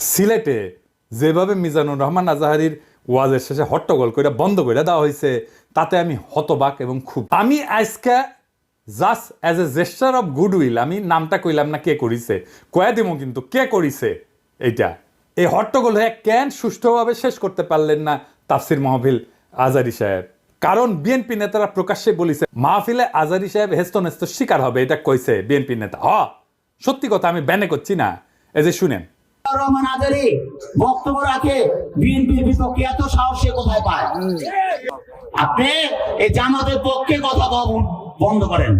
সিলেটে যেভাবে মিজানুর রহমান আজাহারির ওয়াজের শেষে হট্টগোল করে বন্ধ করে দেওয়া হয়েছে তাতে আমি হতবাক এবং খুব। আমি আজকে just as a jester of goodwill আমি নামটা কইলাম না কে করিছে, কয়া দিব কিন্তু কে করিছে এইটা। এই হট্টগোল হয়ে কেন সুষ্ঠুভাবে শেষ করতে পারলেন না তাফসির মাহফিল আজারি সাহেব? কারণ বিএনপি নেতারা প্রকাশ্যে বলিছে, মাহফিলে আজারি সাহেব হেস্ত নেস্ত শিকার হবে, এটা কইছে বিএনপি নেতা। হ, সত্যি কথা আমি ব্যানে করছি না। এই যে শুনেন রহমান বক্তব্য রাখে, বিএনপির বিপক্ষে এত সাহস কোথায় পায়? আপনি এই জামাতের পক্ষে কথা বন্ধ করেন।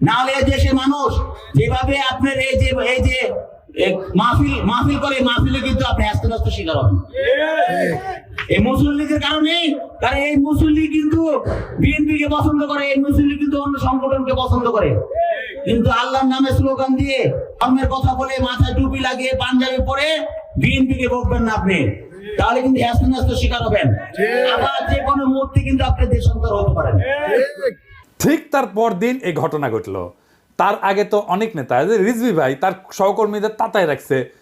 নাহলে দেশের মানুষ যেভাবে আপনার এই যে এই যে মাহফিল মাহফিল করে, মাহফিলে কিন্তু আপনি আস্তে আস্তে শিকার হবেন। এই মুসলিম লীগের কারণে কারণ এই মুসলিম লীগ কিন্তু বিএনপি কে পছন্দ করে এই মুসলিম লীগ কিন্তু অন্য সংগঠনকে পছন্দ করে। কিন্তু আল্লাহর নামে স্লোগান দিয়ে ধর্মের কথা বলে মাথায় টুপি লাগিয়ে পাঞ্জাবি পরে বিএনপি কে বকবেন না আপনি। তাহলে কিন্তু হ্যাস্ত ন্যস্ত শিকার হবেন। আবার যে কোনো মুহূর্তে কিন্তু আপনি দেশান্তর হতে পারেন। ঠিক। তার পরদিন এই ঘটনা ঘটলো। তার আগে তো অনেক নেতা যে রিজভি ভাই তার সহকর্মীদের তাতায় রাখছে।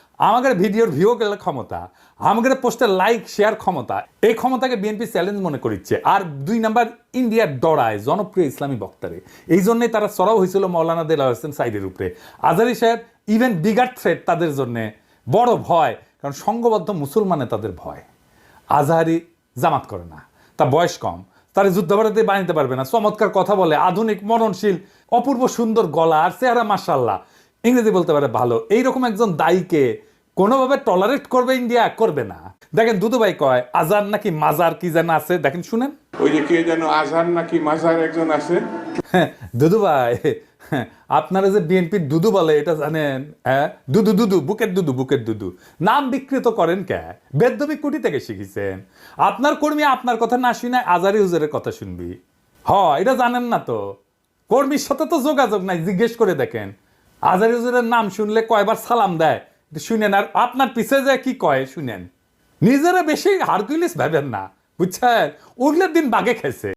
আমাদের ভিডিওর ভিউ গেলে ক্ষমতা, আমাদের পোস্টের লাইক শেয়ার ক্ষমতা। এই ক্ষমতাকে বিএনপি চ্যালেঞ্জ মনে করিচ্ছে। আর দুই নাম্বার ইন্ডিয়ার ডরায়, জনপ্রিয় ইসলামী বক্তারে। এই জন্যই তারা চড়াও হয়েছিল মৌলানা দেলা হোসেন সাইদের উপরে। আজারি সাহেব ইভেন বিগার থ্রেট তাদের জন্য বড় ভয়, কারণ সংঘবদ্ধ মুসলমানে তাদের ভয়। আজহারি জামাত করে না। তা বয়স কম। তার যুদ্ধাপরাধী বানাইতে পারবে না। চমৎকার কথা বলে, আধুনিক, মননশীল, অপূর্ব সুন্দর গলা আর চেহারা মার্শাল্লাহ ইংরেজি বলতে পারে ভালো। এইরকম একজন দায়ীকে কোনোভাবে টলারেট করবে ইন্ডিয়া করবে না। দেখেন দুদুভাই কয় আজার নাকি মাজার কি যেন আছে? দেখেন শুনেন। ওই যে কে যেন আজহার নাকি মাজার একজন আছে। হ্যাঁ, দুদু ভাই হ্যাঁ, আপনারা যে বিএনপির দুদু বলে এটা জানেন হ্যাঁ? দুদু দুদু বুকের দুদু বুকের দুদু। নাম বিকৃত করেন কে? বেদ্যবিক কুটি থেকে শিখেছেন। আপনার কর্মী আপনার কথা না শুনে আজারি হুজুরের কথা শুনবি। হ এটা জানেন না তো। কর্মীর সাথে তো যোগাযোগ নাই জিজ্ঞেস করে দেখেন। আজারি হুজুরের নাম শুনলে কয়বার সালাম দেয়? শুনেন, আর আপনার পিছে যায় কি কয়, শুনেন। নিজেরা বেশি হারকুলিস ভাবেন না, বুঝছেন? উগলের দিন বাগে খেছে